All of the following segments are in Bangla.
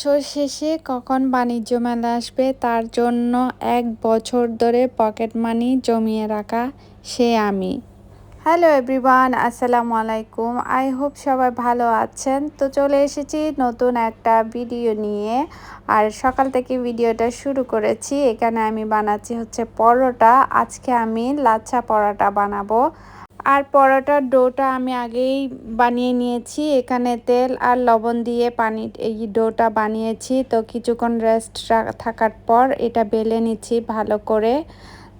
বছর শেষে কখন বাণিজ্য মেলা আসবে, তার জন্য এক বছর ধরে পকেট মানি জমিয়ে রাখা সে আমি। হ্যালো এভরিওয়ান আসসালামু আলাইকুম আই হোপ সবাই ভালো আছেন। তো চলে এসেছি নতুন একটা ভিডিও নিয়ে। আর সকাল থেকে ভিডিওটা শুরু করেছি। এখানে আমি বানাচ্ছি হচ্ছে পরোটা। আজকে আমি লাচ্ছা পরোটা বানাবো। আর পরোটার ডোটা আমি আগেই বানিয়ে নিয়েছি। এখানে তেল আর লবণ দিয়ে পানি, এই ডোটা বানিয়েছি। তো কিছুক্ষণ রেস্ট থাকার পর এটা বেলে নিচ্ছি ভালো করে।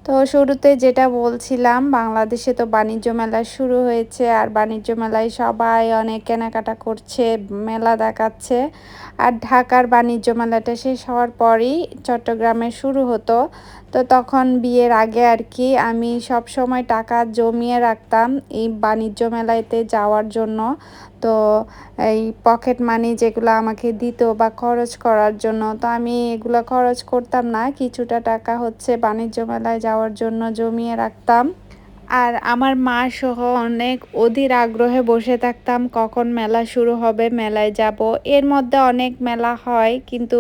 তো শুরুতে যেটা বলছিলাম, বাংলাদেশে তো বাণিজ্য মেলা শুরু হয়েছে আর বাণিজ্য মেলায় সবাই অনেক কেনাকাটা করছে, মেলা দেখাচ্ছে। আর ঢাকার বাণিজ্য মেলাটা শেষ হওয়ার পরই চট্টগ্রামে শুরু হতো। তো তখন বিয়ের আগে আর কি আমি সব সময় টাকা জমিয়ে রাখতাম এই বাণিজ্য মেলাতে যাওয়ার জন্য। তো এই পকেট মানি যেগুলো আমাকে দিত বা খরচ করার জন্য, তো আমি এগুলো খরচ করতাম না। কিছুটা টাকা হচ্ছে বাণিজ্য মেলায় যাওয়ার জন্য জমিয়ে রাখতাম। আর আমার মা সহ অনেক অধীর আগ্রহে বসে থাকতাম, কখন মেলা শুরু হবে, মেলায় যাব। এর মধ্যে অনেক মেলা হয়, কিন্তু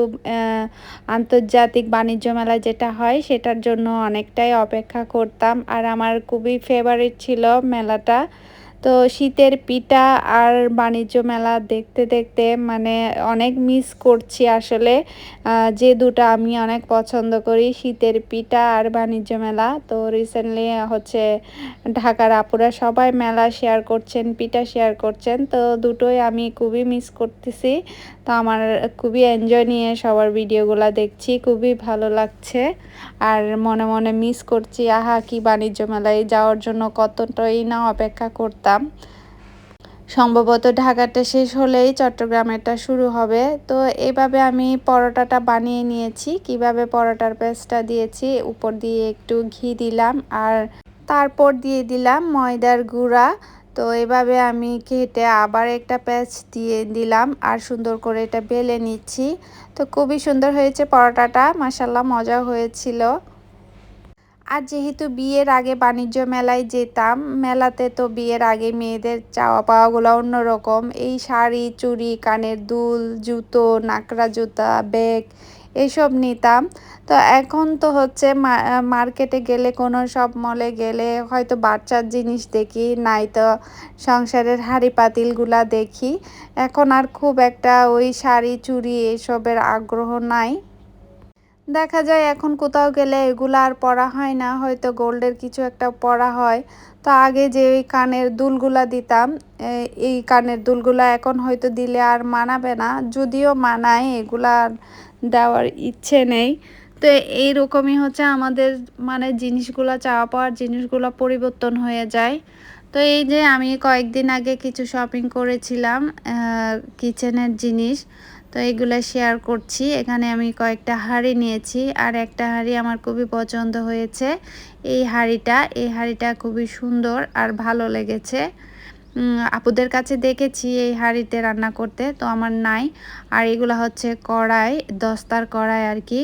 আন্তর্জাতিক বাণিজ্য মেলা যেটা হয়, সেটার জন্য অনেকটাই অপেক্ষা করতাম। আর আমার খুবই ফেভারিট ছিল মেলাটা। তো শীতের পিঠা আর বাণিজ্য মেলা দেখতে দেখতে মানে অনেক মিস করছি আসলে। যে দুটো আমি অনেক পছন্দ করি, শীতের পিঠা আর বাণিজ্য মেলা। তো রিসেন্টলি হচ্ছে ঢাকার আপুরা সবাই মেলা শেয়ার করছেন, পিঠা শেয়ার করছেন। তো দুটোই আমি খুবই মিস করতেছি। তো আমার খুবই এনজয় নিয়ে সবার ভিডিওগুলো দেখছি, খুবই ভালো লাগছে। আর মনে মনে মিস করছি, আহা, কি বাণিজ্য মেলায় যাওয়ার জন্য কতটাই না অপেক্ষা করতাম। সম্ভবত ঢাকাটা শেষ হলেই চট্টগ্রামেরটা শুরু হবে। তো এইভাবে আমি পরোটাটা বানিয়ে নিয়েছি, কীভাবে পরোটার পেস্টটা দিয়েছি, উপর দিয়ে একটু ঘি দিলাম আর তারপর দিয়ে দিলাম ময়দার গুঁড়া। তো এভাবে আমি কেটে আবার একটা প্যাচ দিয়ে দিলাম আর সুন্দর করে এটা বেলে নিচ্ছি। তো খুবই সুন্দর হয়েছে পরোটাটা মাসাল্লাহ মজা হয়েছিল। আর যেহেতু বিয়ের আগে বাণিজ্য মেলায় যেতাম, মেলাতে তো বিয়ের আগে মেয়েদের চাওয়া পাওয়াগুলো অন্যরকম। এই শাড়ি, চুড়ি, কানের দুল, জুতো, নাকড়া জুতা, ব্যাগ এইসব নিতাম। তো এখন তো হচ্ছে মার্কেটে গেলে কোনো সব মলে গেলে হয়তো বাচ্চার জিনিস দেখি নাই তো সংসারের হাঁড়ি পাতিলগুলা দেখি। এখন আর খুব একটা ওই শাড়ি, চুড়ি এসবের আগ্রহ নাই। দেখা যায় এখন কোথাও গেলে এগুলো আর পরা হয় না, হয়তো গোল্ডের কিছু একটা পরা হয়। তো আগে যে ওই কানের দুলগুলা দিতাম এই কানের দুলগুলা এখন হয়তো দিলে আর মানাবে না। যদিও মানায়, এগুলা দেওয়ার ইচ্ছে নেই। তো এইরকমই হচ্ছে আমাদের মানে জিনিসগুলো, চাওয়া পাওয়ার জিনিসগুলো পরিবর্তন হয়ে যায়। তো এই যে আমি কয়েকদিন আগে কিছু শপিং করেছিলাম কিচেনের জিনিস। তো এগুলো শেয়ার করছি। এখানে আমি কয়েকটা হাঁড়ি নিয়েছি আর একটা হাঁড়ি আমার খুবই পছন্দ হয়েছে। এই হাঁড়িটা এই হাঁড়িটা খুবই সুন্দর আর ভালো লেগেছে। আপুদের কাছে দেখেছি এই হাঁড়িতে রান্না করতে, তো আমার নাই। আর এগুলো হচ্ছে কড়াই, দস্তার কড়াই আর কি।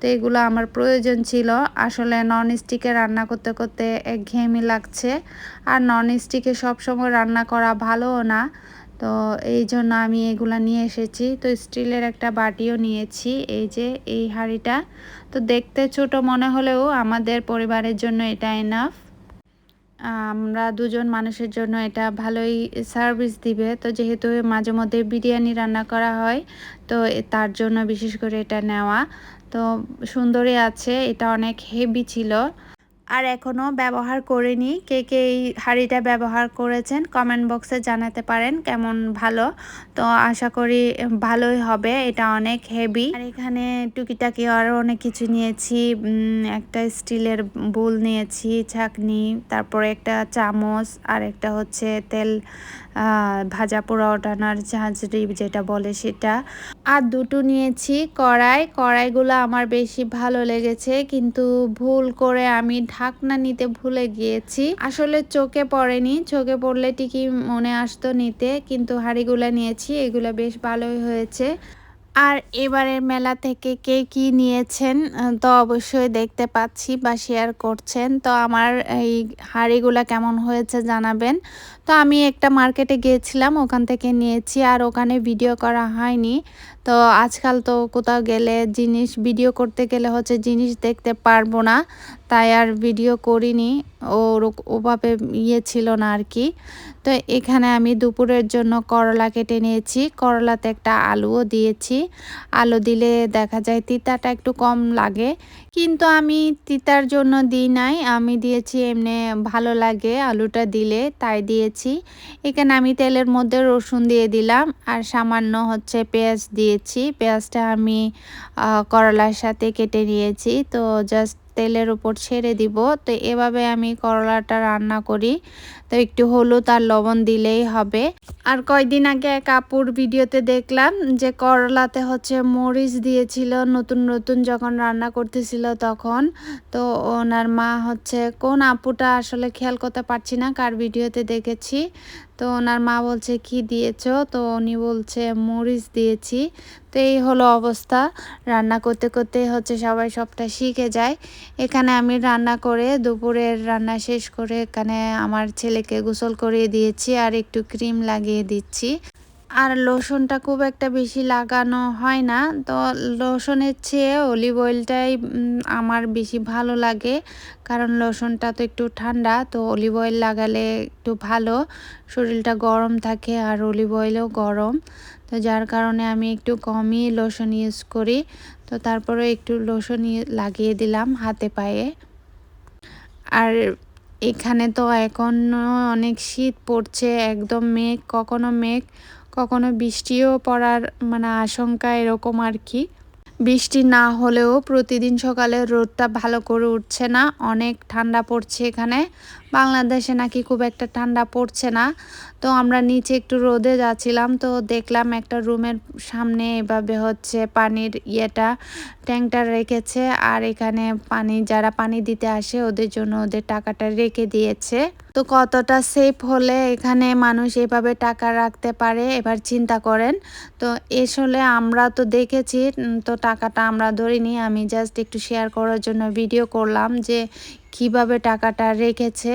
তো এগুলো আমার প্রয়োজন ছিল। আসলে নন স্টিকে রান্না করতে করতে ঘেমি লাগছে। আর নন স্টিকে সবসময় রান্না করা ভালোও না। তো এই জন্য আমি এগুলো নিয়ে এসেছি। তো স্টিলের একটা বাটিও নিয়েছি, এই যে এই হাঁড়িটা। তো দেখতে ছোট মনে হলেও আমাদের পরিবারের জন্য এটা এনাফ আমরা দুজন মানুষের জন্য এটা ভালোই সার্ভিস দিবে। তো যেহেতু মাঝে মধ্যে বিরিয়ানি রান্না করা হয়, তো তার জন্য বিশেষ করে এটা নেওয়া। তো সুন্দরই আছে, এটা অনেক হেভি ছিল। আর এখনও ব্যবহার করিনি। কে কে এই হাঁড়িটা ব্যবহার করেছেন কমেন্ট বক্সে জানাতে পারেন কেমন ভালো। তো আশা করি ভালোই হবে, এটা অনেক হেভি আর এখানে টুকিটাকি আরও অনেক কিছু নিয়েছি একটা স্টিলের বুল নিয়েছি ছাকনি তারপরে একটা চামচ, আর একটা হচ্ছে তেল ভাজা পোড়া ওঠানোর ঝাঁঝরি যেটা বলে সেটা। আর দুটো নিয়েছি কড়াই, কড়াইগুলো আমার বেশি ভালো লেগেছে, কিন্তু ভুল করে আমি ঢাকনা নিতে ভুলে গিয়েছি। আসলে চোখে পড়েনি। চোখে পড়লে টিকি মনে আসতো নিতে, কিন্তু হাঁড়িগুলো নিয়েছি, এগুলো বেশ ভালোই হয়েছে। আর এবারের মেলা থেকে কে কি নিয়েছেন তো অবশ্যই দেখতে পাচ্ছি বা শেয়ার করছেন। তো আমার এই হাড়িগুলা কেমন হয়েছে জানাবেন। তো আমি একটা মার্কেটে গিয়েছিলাম, ওখান থেকে নিয়েছি আর ওখানে ভিডিও করা হয়নি। তো আজকাল তো কোথাও গেলে জিনিস ভিডিও করতে গেলে হচ্ছে জিনিস দেখতে পারব না, তাই আর ভিডিও করিনি। ওর ওভাবে ইয়ে ছিল না আর কি। তো এখানে আমি দুপুরের জন্য করলা কেটে নিয়েছি, করলাতে একটা আলুও দিয়েছি। আলু দিলে দেখা যায় তিতাটা একটু কম লাগে, কিন্তু আমি তিতার জন্য দিই নাই, আমি দিয়েছি এমনি ভালো লাগে আলুটা দিলে, তাই দিয়েছি। এখানে আমি তেলের মধ্যে রসুন দিয়ে দিলাম আর সামান্য হচ্ছে পেঁয়াজ দিয়েছি। পেঁয়াজটা আমি করলার সাথে কেটে নিয়েছি। তো জাস্ট তেলের উপর ছেড়ে দিব। তো এভাবে আমি করলাটা রান্না করি। তো একটু হলুদ আর লবণ দিলেই হবে। আর কয়দিন আগে এক আপুর ভিডিওতে দেখলাম যে করলাতে হচ্ছে মরিচ দিয়েছিল, নতুন নতুন যখন রান্না করতেছিল তখন। তো ওনার মা হচ্ছে, কোন আপুটা আসলে খেয়াল করতে পারছি না, কার ভিডিওতে দেখেছি। তো ওনার মা বলছে, কি দিয়েছ? তো উনি বলছে, মরিচ দিয়েছি। তো এই হলো অবস্থা। রান্না করতে করতে হচ্ছে সবাই সবটা শিখে যায়। এখানে আমি রান্না করে দুপুরের রান্না শেষ করে এখানে আমার ছেলেকে গোসল করিয়ে দিয়েছি আর একটু ক্রিম লাগিয়ে দিচ্ছি। আর লোশনটা খুব একটা বেশি লাগানো হয় না। তো লোশনের চেয়ে অলিভ অয়েলটাই আমার বেশি ভালো লাগে। কারণ লোশনটা তো একটু ঠান্ডা, তো অলিভ অয়েল লাগালে একটু ভালো। শরীরটা গরম থাকে আর অলিভ অয়েলও গরম। তো যার কারণে আমি একটু কমই লোশন ইউজ করি। তো তারপরে একটু লোশন লাগিয়ে দিলাম হাতে পায়ে। আর এখানে তো এখনও অনেক শীত পড়ছে, একদম মেঘ, কখনো মেঘ। কখনো বৃষ্টিও পড়ার মানে আশঙ্কা এরকম আর কি। বৃষ্টি না হলেও প্রতিদিন সকালে রোদটা ভালো করে উঠছে না, অনেক ঠান্ডা পড়ছে এখানে। বাংলাদেশে নাকি খুব একটা ঠান্ডা পড়ছে না। তো আমরা নিচে একটু রোদে যাচ্ছিলাম, তো দেখলাম একটা রুমের সামনে এভাবে হচ্ছে পানির ইয়েটা ট্যাঙ্কটা রেখেছে, আর এখানে পানি, যারা পানি দিতে আসে ওদের জন্য ওদের টাকাটা রেখে দিয়েছে। তো কতটা সেফ হলে এখানে মানুষ এভাবে টাকা রাখতে পারে, এবার চিন্তা করেন। তো এসলে আমরা তো দেখেছি তো টাকাটা আমরা ধরিনি, আমি জাস্ট একটু শেয়ার করার জন্য ভিডিও করলাম যে কীভাবে টাকাটা রেখেছে?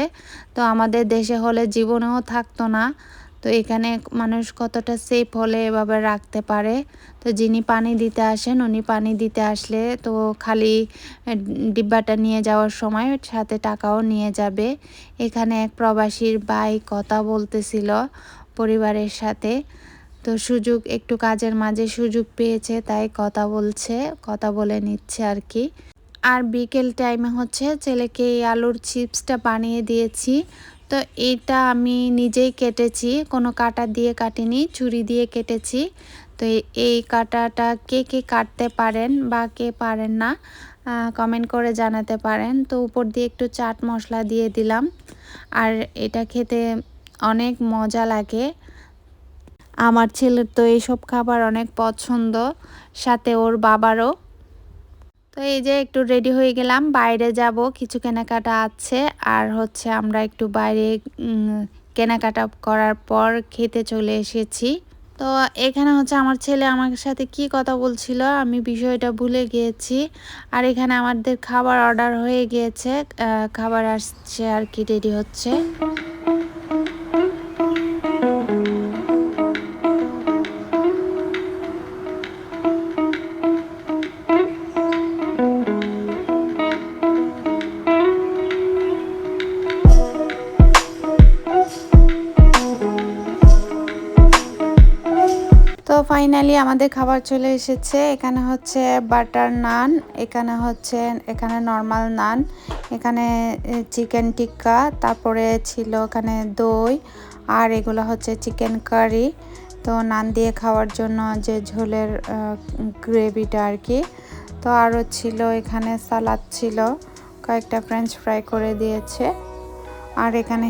তো আমাদের দেশে হলে জীবনেও থাকতো না। তো এখানে মানুষ কতটা সেফ হলে এভাবে রাখতে পারে? তো যিনি পানি দিতে আসেন, উনি পানি দিতে আসলে তো খালি ডিব্বাটা নিয়ে যাওয়ার সময় সাথে টাকাও নিয়ে যাবে। এখানে এক প্রবাসীর ভাই কথা বলতেছিল পরিবারের সাথে। তো সুযোগ, একটু কাজের মাঝে সুযোগ পেয়েছে, তাই কথা বলছে, কথা বলে নিচ্ছে আর কি। আর বিকেল টাইমে হচ্ছে ছেলেকে এই আলুর চিপসটা বানিয়ে দিয়েছি। তো এটা আমি নিজেই কেটেছি, কোনো কাটা দিয়ে কাটিনি, ছুরি দিয়ে কেটেছি। তো এই কাটাটা কে কে কাটতে পারেন বা কে পারেন না কমেন্ট করে জানাতে পারেন। তো উপর দিয়ে একটু চাট মশলা দিয়ে দিলাম। আর এটা খেতে অনেক মজা লাগে। আমার ছেলের তো এইসব খাবার অনেক পছন্দ, সাথে ওর বাবারও। তো এই যে একটু রেডি হয়ে গেলাম, বাইরে যাব, কিছু কেনাকাটা আছে, আর হচ্ছে আমরা একটু বাইরে কেনাকাটা করার পর খেতে চলে এসেছি। তো এখানে হচ্ছে আমার ছেলে আমার সাথে কি কথা বলছিল আমি বিষয়টা ভুলে গিয়েছি। আর এখানে আমাদের খাবার অর্ডার হয়ে গিয়েছে খাবার আসছে আর কি রেডি হচ্ছে। ফাইনালি আমাদের খাবার চলে এসেছে। এখানে হচ্ছে বাটার নান, এখানে হচ্ছে, এখানে নর্মাল নান, এখানে চিকেন টিক্কা তারপরে ছিল এখানে দই, আর এগুলো হচ্ছে চিকেন কারি তো নান দিয়ে খাওয়ার জন্য যে ঝোলের গ্রেভিটা আর কি তো আরও ছিল, এখানে সালাদ ছিল, কয়েকটা ফ্রেঞ্চ ফ্রাই করে দিয়েছে। আর এখানে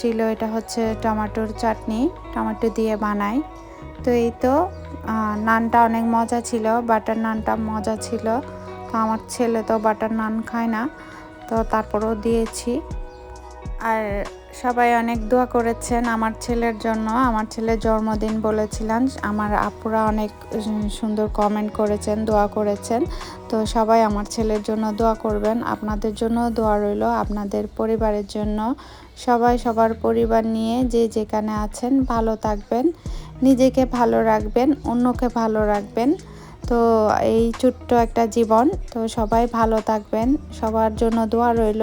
ছিল এটা হচ্ছে টমেটোর চাটনি, টমেটো দিয়ে বানায়। তো এই তো নানটা অনেক মজা ছিল, বাটার নানটা মজা ছিল। তো আমার ছেলে তো বাটার নান খায় না, তো তারপরেও দিয়েছি। আর সবাই অনেক দোয়া করেছেন আমার ছেলের জন্য। আমার ছেলের জন্মদিন বলেছিলাম, আমার আপুরা অনেক সুন্দর কমেন্ট করেছেন, দোয়া করেছেন। তো সবাই আমার ছেলের জন্য দোয়া করবেন। আপনাদের জন্য দোয়া রইল, আপনাদের পরিবারের জন্য। সবাই সবার পরিবার নিয়ে যে যেখানে আছেন ভালো থাকবেন। নিজেকে ভালো রাখবেন, অন্যকে ভালো রাখবেন। তো এই ছোট্ট একটা জীবন, তো সবাই ভালো থাকবেন, সবার জন্য দোয়া রইল।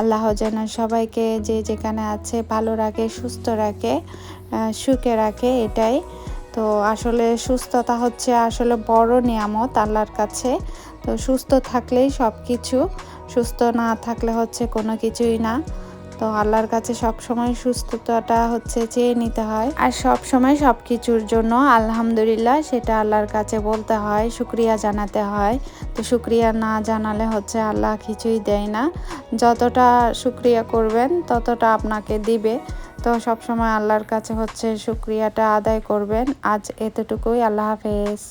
আল্লাহ যেন সবাইকে যে যেখানে আছে ভালো রাখে, সুস্থ রাখে সুখে রাখে, এটাই। তো আসলে সুস্থতা হচ্ছে আসলে বড় নিয়ামত আল্লাহর কাছে। তো সুস্থ থাকলেই সব কিছু সুস্থ না থাকলে হচ্ছে কোনো কিছুই না। তো আল্লাহর কাছে সব সময় সুস্থতাটা হচ্ছে চেয়ে নিতে হয়। আর সব সময় সব কিছুর জন্য আলহামদুলিল্লাহ সেটা আল্লাহর কাছে বলতে হয়, শুক্রিয়া জানাতে হয়। তো শুক্রিয়া না জানালে হচ্ছে আল্লাহ কিছুই দেয় না। যতটা শুক্রিয়া করবেন, ততটা আপনাকে দিবে। তো সব সময় আল্লাহর কাছে হচ্ছে শুক্রিয়াটা আদায় করবেন। আজ এতটুকুই, আল্লাহ হাফেজ।